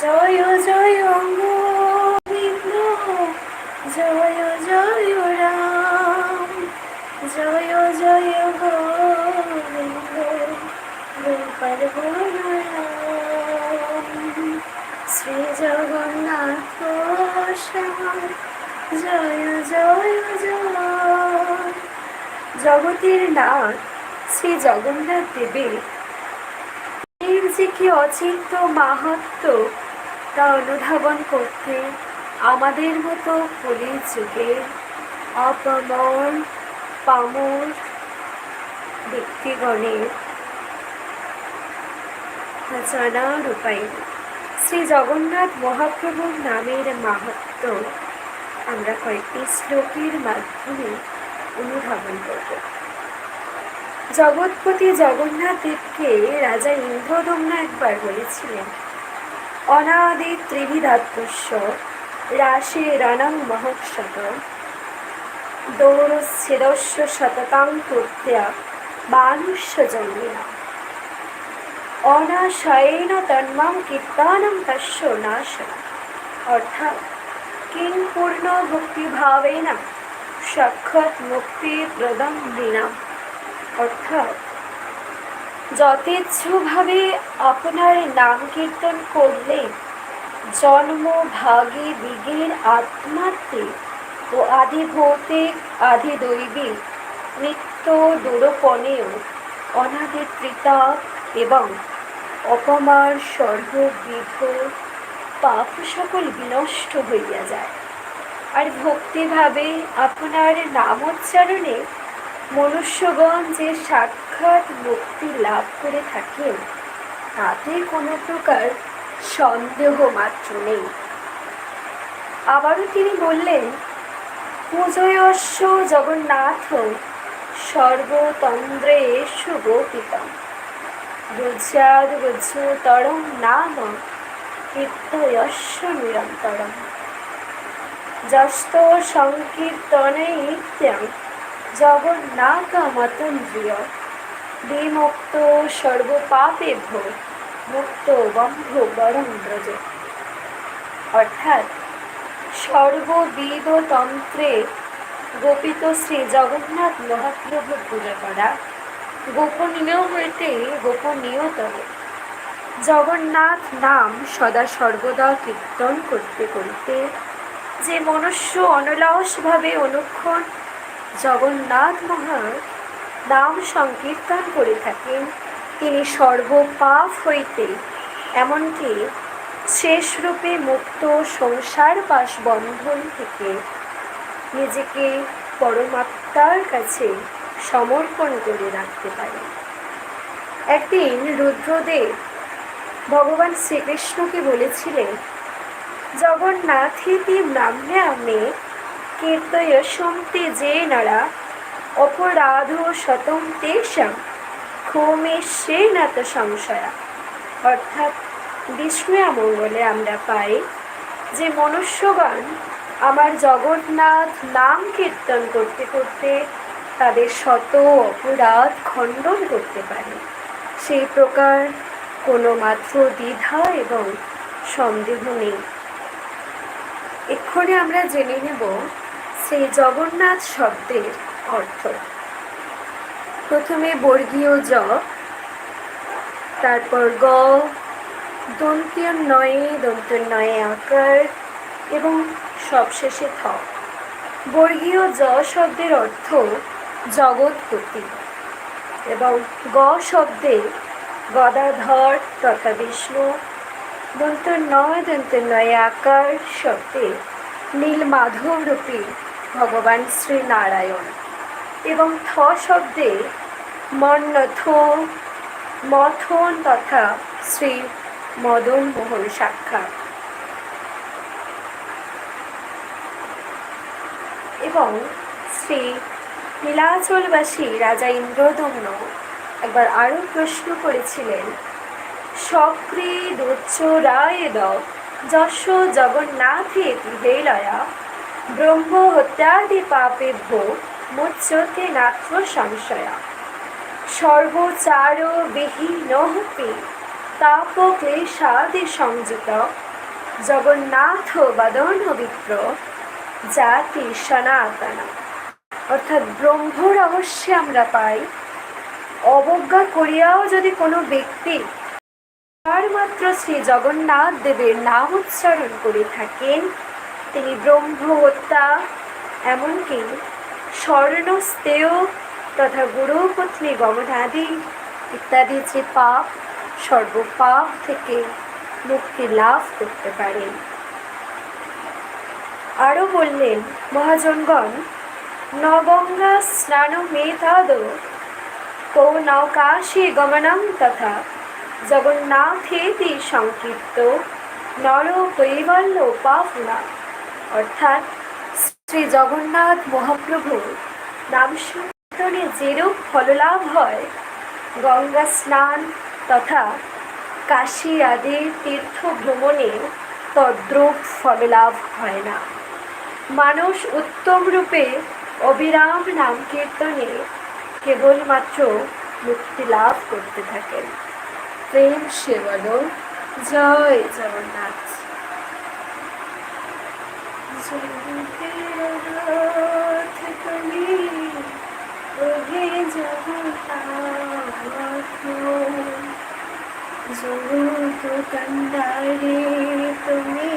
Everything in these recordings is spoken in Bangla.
জয় জয় গোবিন্দ জয় জয় রাম, জয় জয় গোবিন্দ, শ্রী জগন্নাথ শ্যাম জয় জয় জয়। জগতের নাথ শ্রী জগন্নাথ দেবের যে কি অচিন্ত মাহাত্ম তা অনুধাবন করতে আমাদের মতো কলির যুগের অপমর পামর ব্যক্তিগণের জানার উপায় শ্রী জগন্নাথ মহাপ্রভুর নামের মাহাত্ম আমরা কয়েকটি শ্লোকের মাধ্যমে অনুধাবন করব। জগৎপতি জগন্নাথ দেবকে রাজা ইন্দ্রদম্ন একবার বলেছিলেন, অনাদি ত্রিবিধাত্মস্য রাশে রণং মহোৎসত। দৌরচ্ছেদস্য শতকাং কর্ত্যা মানুষ্য জন্মিনা অনাশয়েন তন্মাং কীর্তনম তস্য নাশ অর্থাৎ কিং পূর্ণ ভক্তিভাবেন, সাক্ষাৎ মুক্তি প্রদম বিনা। অর্থাৎ যথেচ্ছভাবে আপনার নাম কীর্তন করলে জন্ম ভাগে দিগের আত্মাত্মে ও আদি ভৌতিক আদি দৈবিক নিত্য দুরপণেও অনাদি ত্রিতাপ এবং অপমার সর্ববিধ পাপ সকল বিনষ্ট হইয়া যায়। আর ভক্তিভাবে আপনার নামোচ্চারণে মনুষ্যগণ যে সাক্ষাৎ মুক্তি লাভ করে থাকেন তাতে কোনো প্রকার সন্দেহ মাত্র নেই। আবারও তিনি বললেন, পূজয়স্য জগন্নাথ সর্বতন্দ্রেষু গোপিতম। রুজ্যাদ রুজ্জুতরম নাম কীর্তয়স্য নিরন্তরম। যস্ত সংকীর্তনে নিত্যং জগন্নাথমতন্দ্রিয়, বিমুক্ত সর্বপাপেভ্য মুক্ত বন্ধ বরং ব্রজ। অর্থাৎ সর্ববিদ তন্ত্রে গোপিত শ্রী জগন্নাথ মহাপ্রভু পূজা করা গোপনীয় হইতে গোপনীয়তর। জগন্নাথ নাম সদা সর্বদা কীর্তন করতে করতে যে মনুষ্য অনলসভাবে অনুক্ষণ জগন্নাথ মহার নাম সংকীর্তন করে থাকেন। তিনি সর্বপাপ হইতে, এমনকি শেষ রূপে মুক্ত সংসার পাশ বন্ধন থেকে নিজেকে পরমাত্মার কাছে সমর্পণ করে রাখতে পারে। একদিন রুদ্রদেব ভগবান শ্রীকৃষ্ণকে বলেছিলেন জগন্নাথেতি নামে আমি কীর্তয় সন্তে যে নারা অপরাধ শতম তেষাম, ক্ষমে সে নাত সংশয়া। অর্থাৎ বিষ্ণু মঙ্গলে আমরা পাই যে মনুষ্যগণ আমার জগন্নাথ নাম কীর্তন করতে করতে তাদের শত অপরাধ খণ্ডন করতে পারে। সেই প্রকার কোনো মাত্র দ্বিধা এবং সন্দেহ নেই। এক্ষণে আমরা জেনে নেব সেই জগন্নাথ শব্দের অর্থ। প্রথমে বর্গীয় জ, তারপর গ দন্তীয় নয়ে দন্তীয় নয়ে আকার এবং সবশেষে থ। বর্গীয় জ শব্দের অর্থ জগৎপতি এবং গ শব্দে গদাধর তথা বিষ্ণু দন্ত নয় দন্ত নয় আকার শব্দে নীল মাধব রূপী ভগবান শ্রী নারায়ণ এবং থ শব্দে মন্নথ মথন তথা শ্রী মদন মোহন সাক্ষাৎ। এবং শ্রী নীলাচলবাসী রাজা ইন্দ্রদম্ন একবার আরও প্রশ্ন করেছিলেন সক্রিয় উচ্চ রায় দ, যশ জগন্নাথে হেলয়া ব্রহ্ম হত্যাদি পাপে ভো মুচ্যতে নাত্র সংশয়া। সর্বচার বিহীনপি তাপ ক্লেশাদি সংযুত জগন্নাথ বদন বিপ্র জাতি সনাতন। অর্থাৎ ব্রহ্ম রহস্যে আমরা পাই। অবজ্ঞা করিয়াও যদি কোনো ব্যক্তি তার মাত্র শ্রী জগন্নাথ দেবের নাম উচ্চারণ করে থাকেন তিনি ব্রহ্মহত্যা, এমনকি স্বর্ণস্তেয় তথা গুরুপত্নী গমনাদি ইত্যাদি যে পাপ সর্বপাপ থেকে মুক্তি লাভ করতে পারেন আরও বললেন, মহাজনগণ, নগঙ্গা স্নান মেধাদ নৌকাশে গমনম তথা জগন্নাথেতি সংকীর্ত নর কৈবল্য উপাফনা অর্থাৎ শ্রী জগন্নাথ মহাপ্রভু নাম সংকীর্তনে যেরূপ ফললাভ হয়, গঙ্গা স্নান তথা কাশী আদি তীর্থ ভ্রমণে তদ্রূপ ফললাভ হয় না। মানুষ উত্তম রূপে অবিরাম নাম কীর্তনে কেবলমাত্র মুক্তি লাভ করতে থাকেন। প্রেম সে জয় জগন্নাথ। জগন্নাথ তুমি ওহে জগত কন্দারে তুমি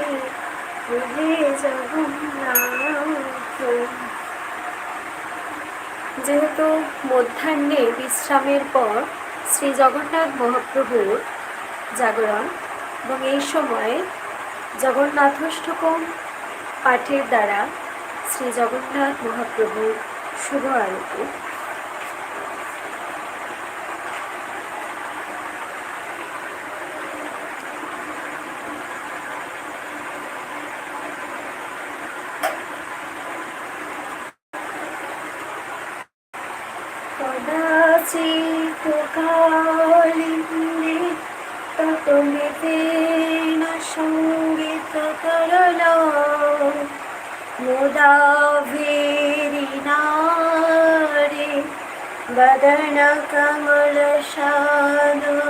ওহে জগন্নাথ যেহেতু মধ্যাহ্নে বিশ্রামের পর শ্রী জগন্নাথ মহাপ্রভুর জাগরণ এবং এই সময় জগন্নাথষ্টকম পাঠের দ্বারা শ্রী জগন্নাথ মহাপ্রভুর শুভ আরতি। কদাচিৎ কালিন্দে ততমিতেন সংগীত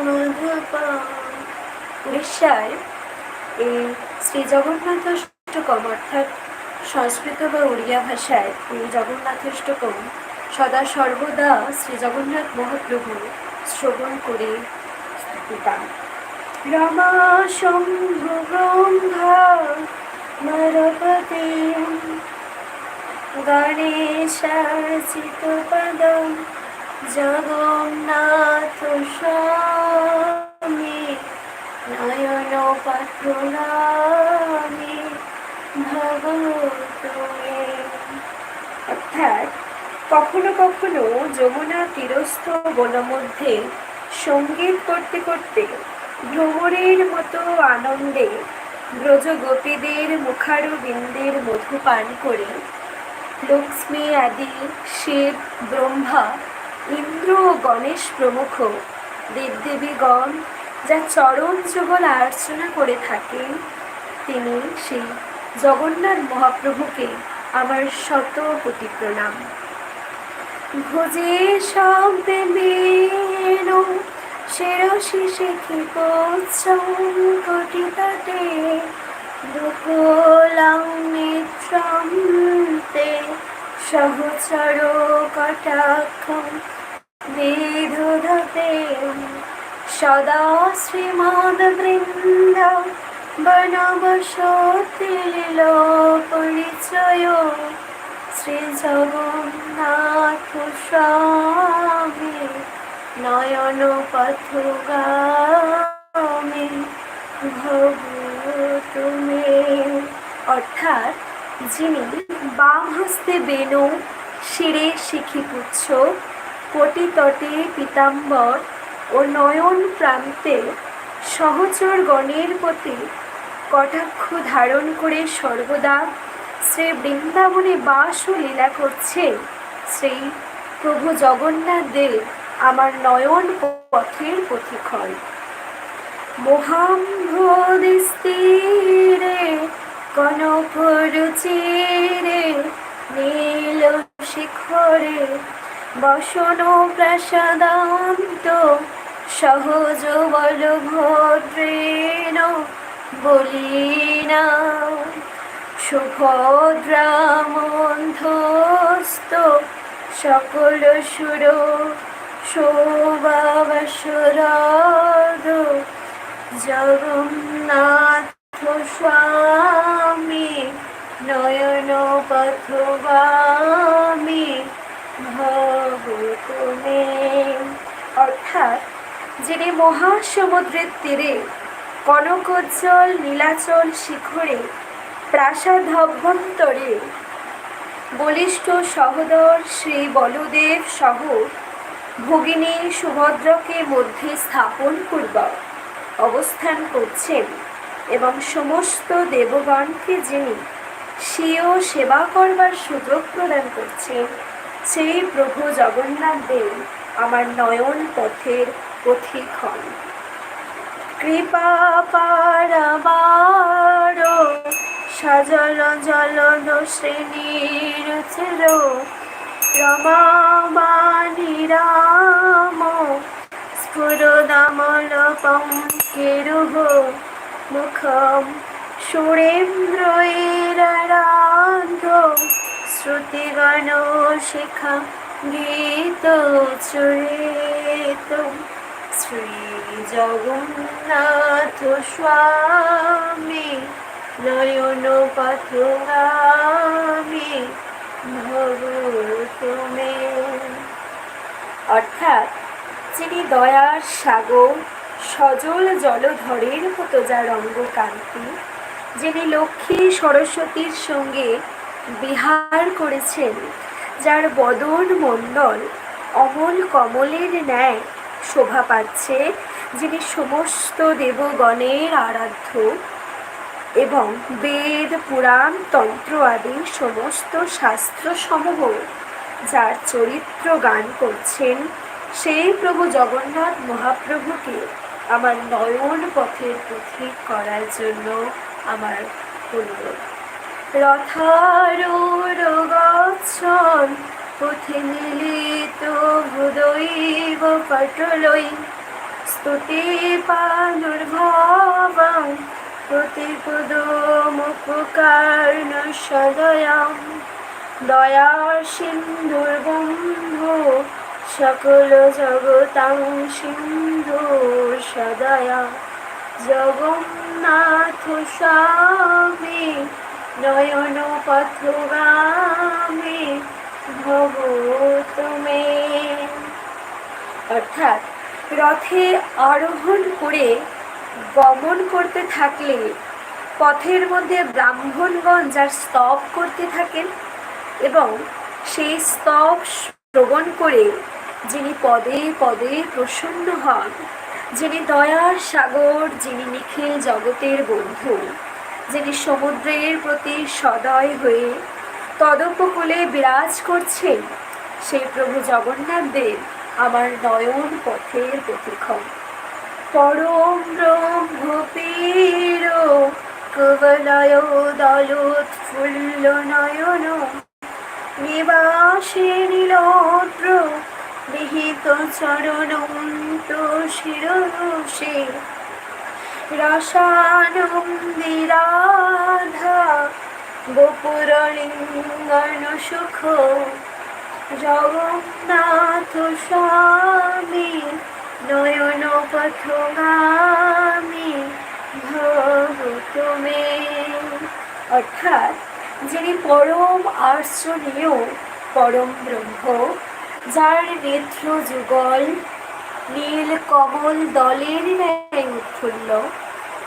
মধুপা উড়িষ্যার এই শ্রী জগন্নাথ অষ্টকম অর্থাৎ সংস্কৃত বা উড়িয়া ভাষায় এই জগন্নাথষ্টকম সদা সর্বদা শ্রী জগন্নাথ মহাপ্রভু শ্রবণ করে স্তুতিতাম রমা শম্ভু ব্রহ্মা নরপতি গণেশাচিত পদম জগন্নাথ স্বামী নয়ন পাঠনামী ভগবতে অর্থাৎ কখনো কখনো যমুনা তীরস্থ বনমধ্যে সংগীত করতে করতে ভ্রমণের মতো আনন্দে ব্রজ গোপীদের মুখারু বিন্দের মধু পান করে লক্ষ্মী, আদি, শিব, ব্রহ্মা, ইন্দ্র ও গণেশ প্রমুখ। দেবদেবীগণ যা চরণ যুগল আর্চনা করে থাকেন, তিনি সেই জগন্নাথ মহাপ্রভুকে আমার শত কোটি প্রণাম। ভোজে শব্দে বেণু শিরসি শিখি কোটিতটে দুকুলাং নেত্রম তে সহচর কটাক্ষম বিধুধতে সদা শ্রীমদ বৃন্দ বনবসতি লীল পরিচয় শ্রী জগন্নাথ স্বামী নয়ন পথগামী ভব তুমি অর্থাৎ যিনি বাম হস্তে বেনু, শিরে শিখিপুচ্ছ কোটি তটে পিতাম্বর ও নয়ন প্রান্তে সহচর গণের প্রতি কটাক্ষ ধারণ করে সর্বদা শ্রী বৃন্দাবনে বাস ও লীলা করছে। শ্রী প্রভু জগন্নাথ দেব আমার নয়ন পথের পথিক্ষণ মহাম্ভদিস্তীরে কনকরুচিরে নীল শিখরে, বসন প্রাসাদান্ত, সহজ বলভদ্রেণ বলি না সুভদ্রা মধ্যস্থ সকল সুর শোভাবাসরাদ জগন্নাথ স্বামী, নয়ন পথগামী ভগতমে অর্থাৎ যিনি মহাসমুদ্রের তীরে কনকোজ্জ্বল, নীলাচল শিখরে, প্রাসাদ অভ্যন্তরে বলিষ্ঠ সহোদর শ্রী বলদেব সহ ভগিনী সুভদ্রকে মধ্যে স্থাপন পূর্বক অবস্থান করছেন এবং সমস্ত দেবগণকে যিনি স্বীয় সেবা করবার সুযোগ প্রদান করছেন, সেই প্রভু জগন্নাথ দেব আমার নয়ন পথের পথিক হন। কৃপা পারাবার সজল জলন শ্রেণির ছিল রমাবাণী রাম স্ফুরদামল পঙ্কেরুহ মুখম সুরেন্দ্রৈরারান্ধ শ্রুতিগণ শিখা গীত চুরিত। শ্রী জগন্নাথ স্বামী, নয়ন পথগামী ভগতমে অর্থাৎ যিনি দয়ার সাগর, সজল জলধরের মতো যার অঙ্গকান্তি যিনি লক্ষ্মী সরস্বতীর সঙ্গে বিহার করেছেন, যার বদন মণ্ডল অমল কমলের ন্যায় শোভা পাচ্ছে, যিনি সমস্ত দেবগণের আরাধ্য এবং বেদ, পুরাণ, তন্ত্র আদি সমস্ত শাস্ত্র সমূহ যার চরিত্র গান করছেন সেই প্রভু জগন্নাথ মহাপ্রভুকে আমার নয়ন পথের পথিক করার জন্য আমার অনুরোধ। রথারূঢ় গচ্ছন, পথে মিলিত ভূদৈব পটলই। স্তুতি পানুর্ভাবাং প্রতিপদ মুখকার্ণ সদয়াম। দয়া সিন্ধুর বন্ধু সকল জগতাং সিন্ধু সদয়া। জগন্নাথ স্বামী, নয়ন পথগামী ভগতমে অর্থাৎ রথে আরোহণ করে গমন করতে থাকলে পথের মধ্যে ব্রাহ্মণগণ যার স্তব করতে থাকেন এবং সেই স্তব শ্রবণ করে যিনি পদে পদে প্রসন্ন হন, যিনি দয়ার সাগর, যিনি নিখিল জগতের বন্ধু, যিনি সমুদ্রের প্রতি সদয় হয়ে তদপকূলে বিরাজ করছেন, সেই প্রভু জগন্নাথ দেব আমার নয়ন পথের প্রতিক্ষণ। পরম ব্রহ্মপীর কবলয় দলোৎফুল্ল নয়ন নিবাসে নীলদ্র বিহিত চরণন্ত শিরসে রসানন্দিরাধা গোপুরলিঙ্গন সুখ জগন্নাথ স্বামী নয়ন পথগামী ভগতমে অর্থাৎ যিনি পরম আশ্রনীয় পরম ব্রহ্ম যার নেত্র যুগল নীল কমল দলের ন্যায় উৎফুল্ল,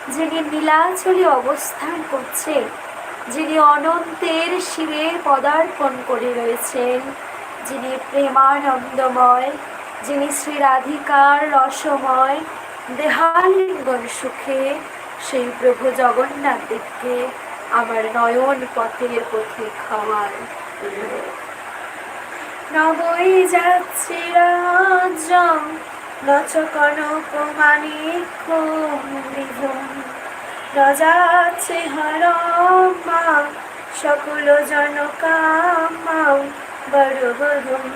যিনি নীলাচলে অবস্থান করছে, যিনি অনন্তের শিরে পদার্পণ করে রয়েছেন, যিনি প্রেমানন্দময়, যিনি শ্রীরাধিকার রসময়, দেহালিঙ্গন সুখে, সেই প্রভু জগন্নাথ দেবকে আমার নয়ন পথের পথে খাওয়ার। নবই যাচ্ছি রাজ্য লচকন উপমানিক বিভূম রজাচ্ছে হরমা সকল জনকামা, বড় বধুম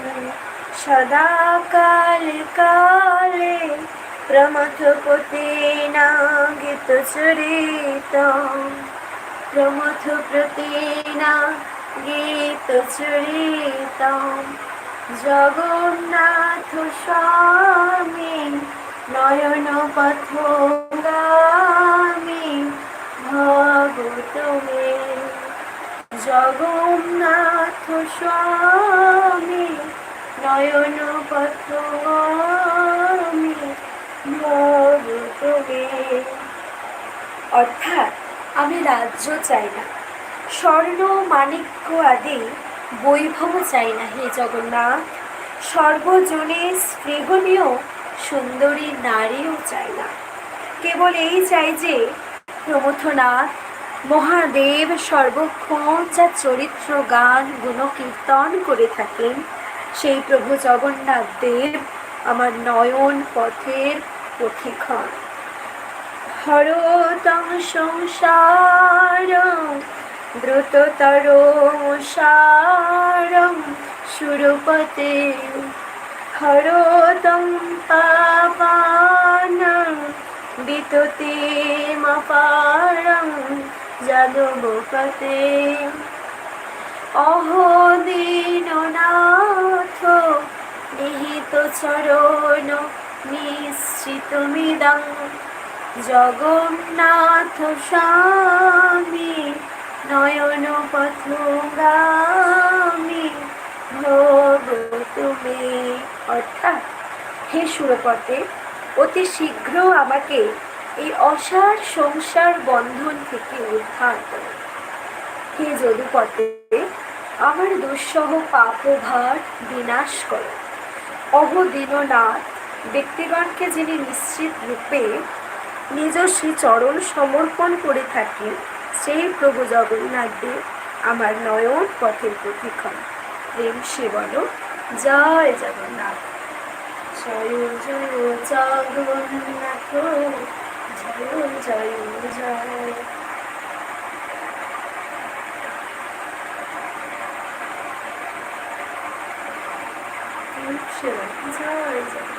সদা কালে প্রমথ প্রমথপতি না গীত চরিত। প্রমথ প্রতি না গীতচরিতম জগন্নাথ স্বামী, নয়ন পথ গামী ভগত মে জগন্নাথ স্বামী, নয়ন পথ ভগত অর্থাৎ আমি রাজ্য চাই না। স্বর্ণ মাণিক্য আদি বৈভব চাই না হে জগন্নাথ। সর্বজনে স্পৃহণীয় সুন্দরী নারীও চাই না। কেবল এই চাই যে প্রমথনাথ, মহাদেব সর্বক্ষণ যা চরিত্র, গান গুণকীর্তন করে থাকেন, সেই প্রভু জগন্নাথ দেব আমার নয়ন পথের পথিক্ষণ হরতং সংসার দ্রুততর সারং সুরপতে হরতং পাপানং বিততে মপারং যাদবপতে অহদিননাথ নিহিত চরণ নিশ্চিতমিদং জগন্নাথ স্বামী নয়ন পথগামী ভোগ তুমি। অর্থাৎ হে সুরপথে, অতি শীঘ্র আমাকে এই অসার সংসার বন্ধন থেকে উদ্ধার করো। হে যদুপতে আমার দুঃসহ পাপভার বিনাশ করো। অহদিননাথ ব্যক্তিগণকে যিনি নিশ্চিত রূপে নিজ শ্রী চরণ সমর্পণ করে থাকি সেই প্রভু জগন্নাথ আমার নয়ন পথের প্রতিক্ষণ। প্রেম সে বলো, জয় জগন্নাথ। জয় জয়, জগন্নাথ। জয় জয় জয়। জয় জয়